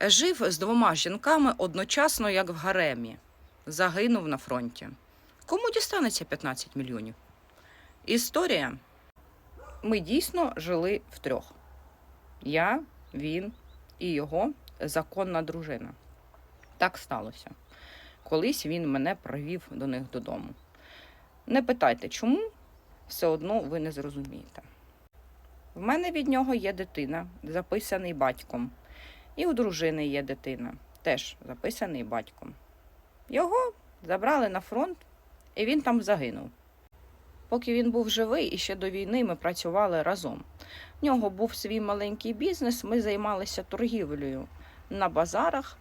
Жив з двома жінками одночасно, як в гаремі. Загинув на фронті. Кому дістанеться 15 мільйонів? Історія. Ми дійсно жили втрьох. Я, він і його законна дружина. Так сталося. Колись він мене провів до них додому. Не питайте, чому, все одно ви не зрозумієте. В мене від нього є дитина, записаний батьком. І у дружини є дитина, теж записаний батьком. Його забрали на фронт, і він там загинув. Поки він був живий і ще до війни ми працювали разом. В нього був свій маленький бізнес, ми займалися торгівлею на базарах.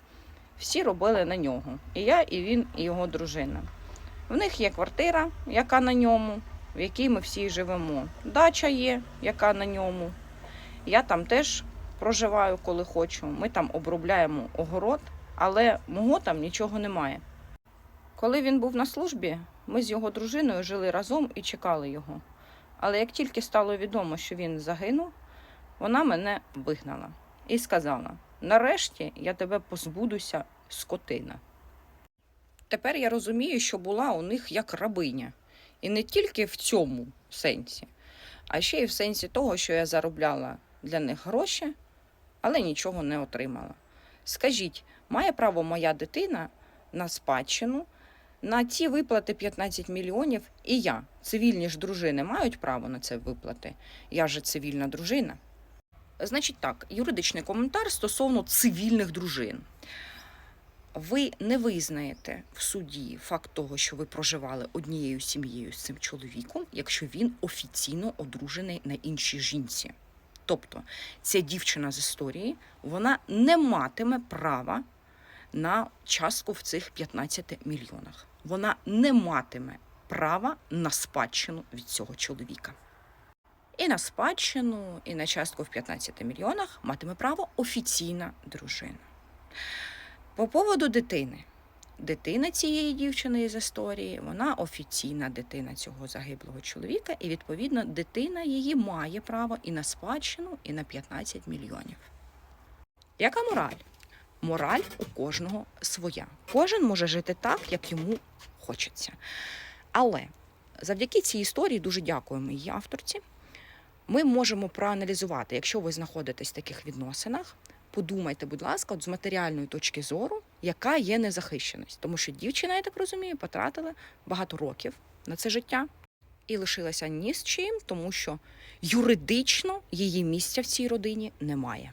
Всі робили на нього. І я, і він, і його дружина. В них є квартира, яка на ньому, в якій ми всі живемо. Дача є, яка на ньому. Я там теж проживаю, коли хочу. Ми там обробляємо огород, але мого там нічого немає. Коли він був на службі, ми з його дружиною жили разом і чекали його. Але як тільки стало відомо, що він загинув, вона мене вигнала і сказала: нарешті я тебе позбудуся, скотина. Тепер я розумію, що була у них як рабиня. І не тільки в цьому сенсі, а ще й в сенсі того, що я заробляла для них гроші, але нічого не отримала. Скажіть, має право моя дитина на спадщину, на ці виплати 15 мільйонів, і я, цивільні ж дружини, мають право на це виплати? Я же цивільна дружина. Значить так, юридичний коментар стосовно цивільних дружин. Ви не визнаєте в суді факт того, що ви проживали однією сім'єю з цим чоловіком, якщо він офіційно одружений на іншій жінці. Тобто ця дівчина з історії вона не матиме права на частку в цих 15 мільйонах. Вона не матиме права на спадщину від цього чоловіка. І на спадщину, і на частку в 15 мільйонах матиме право офіційна дружина. По поводу дитини. Дитина цієї дівчини із історії, вона офіційна дитина цього загиблого чоловіка, і відповідно дитина її має право і на спадщину, і на 15 мільйонів. Яка мораль? Мораль у кожного своя. Кожен може жити так, як йому хочеться. Але завдяки цій історії дуже дякуємо її авторці. Ми можемо проаналізувати, якщо ви знаходитесь в таких відносинах, подумайте, будь ласка, от з матеріальної точки зору, яка є незахищеність. Тому що дівчина, я так розумію, потратила багато років на це життя і лишилася ні з чим, тому що юридично її місця в цій родині немає.